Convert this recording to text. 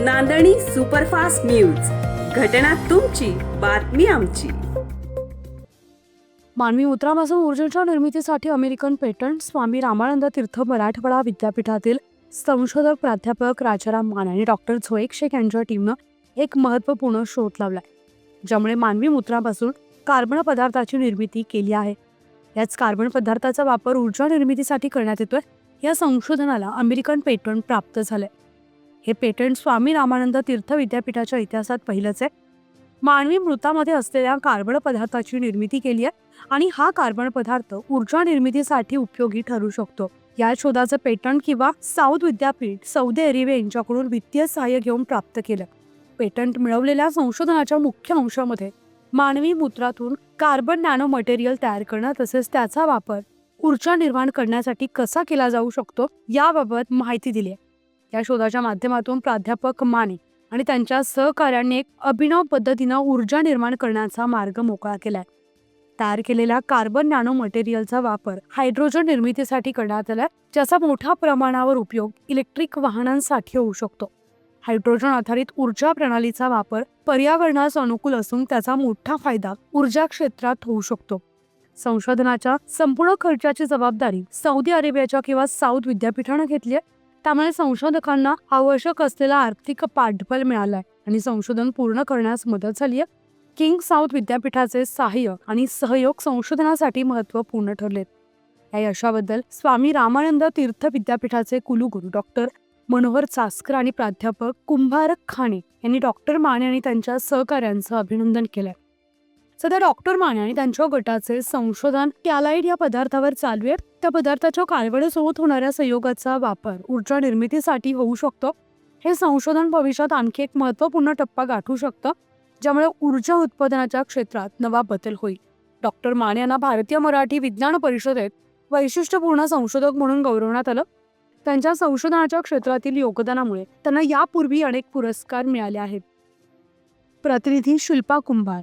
नांदणी superfast news. घटना तुमची बातमी आमची. मानवी मूत्रापासून ऊर्जेच्या निर्मितीसाठी अमेरिकन पेटंट स्वामी रामानंद तीर्थ मराठवाडा विद्यापीठातील संशोधक प्राध्यापक राजाराम मान आणि डॉक्टर झोएक शेख यांच्या टीमनं एक महत्त्वपूर्ण शोध लावलाय ज्यामुळे मानवी मूत्रापासून कार्बन पदार्थाची निर्मिती केली आहे. याच कार्बन पदार्थाचा वापर ऊर्जा निर्मितीसाठी करण्यात येतोय या संशोधनाला अमेरिकन पेटंट प्राप्त झालंय. हे पेटंट स्वामी रामानंद तीर्थ विद्यापीठाच्या इतिहासात पहिलंच आहे. मानवी मृतामध्ये असलेल्या कार्बन पदार्थाची निर्मिती केली आहे आणि हा कार्बन पदार्थ ऊर्जा निर्मितीसाठी उपयोगी ठरू शकतो. या शोधाचं पेटंट किंवा साऊथ विद्यापीठ सौदी अरेबिया यांच्याकडून वित्तीय सहाय्य घेऊन प्राप्त केलं. पेटंट मिळवलेल्या संशोधनाच्या मुख्य अंशामध्ये मानवी मूत्रातून कार्बन नॅनो मटेरियल तयार करणं तसेच त्याचा वापर ऊर्जा निर्माण करण्यासाठी कसा केला जाऊ शकतो याबाबत माहिती दिली आहे. या शोधाच्या माध्यमातून प्राध्यापक माने आणि त्यांच्या सहकाऱ्यांनी एक अभिनव पद्धतीनं ऊर्जा निर्माण करण्याचा मार्ग मोकळा केलाय. तयार केलेल्या कार्बन नॅनो मटेरियलचा वापर हायड्रोजन निर्मितीसाठी करण्यात आलाय ज्याचा मोठ्या प्रमाणावर उपयोग इलेक्ट्रिक वाहनांसाठी होऊ शकतो. हायड्रोजन आधारित ऊर्जा प्रणालीचा वापर पर्यावरणास अनुकूल असून त्याचा मोठा फायदा ऊर्जा क्षेत्रात होऊ शकतो. संशोधनाच्या संपूर्ण खर्चाची जबाबदारी सौदी अरेबियाच्या किंवा साऊथ विद्यापीठानं घेतली आहे. त्यामुळे संशोधकांना आवश्यक असलेला आर्थिक पाठबळ मिळालाय. आणि संशोधन पूर्ण करण्यास मदत झाली आहे. किंग साऊथ विद्यापीठाचे सहाय्य आणि सहयोग संशोधनासाठी महत्त्वपूर्ण ठरलेत. या यशाबद्दल स्वामी रामानंद तीर्थ विद्यापीठाचे कुलगुरू डॉक्टर मनोहर चास्कर आणि प्राध्यापक कुंभार खाणे यांनी डॉक्टर माने आणि त्यांच्या सहकाऱ्यांचं अभिनंदन केलंय. सध्या डॉक्टर माने आणि त्यांच्या गटाचे संशोधन कॅलाइड या पदार्थावर चालू आहे. त्या पदार्थाच्या कार्बनसोबत होणाऱ्या संयोगाचा वापर ऊर्जा निर्मितीसाठी होऊ शकतो. हे संशोधन भविष्यात आणखी एक महत्त्वपूर्ण टप्पा गाठू शकतं ज्यामुळे ऊर्जा उत्पादनाच्या क्षेत्रात नवा बदल होईल. डॉक्टर माने यांना भारतीय मराठी विज्ञान परिषदेत वैशिष्ट्यपूर्ण संशोधक म्हणून गौरवण्यात आलं. त्यांच्या संशोधनाच्या क्षेत्रातील योगदानामुळे त्यांना यापूर्वी अनेक पुरस्कार मिळाले आहेत. प्रतिनिधी शिल्पा कुंभार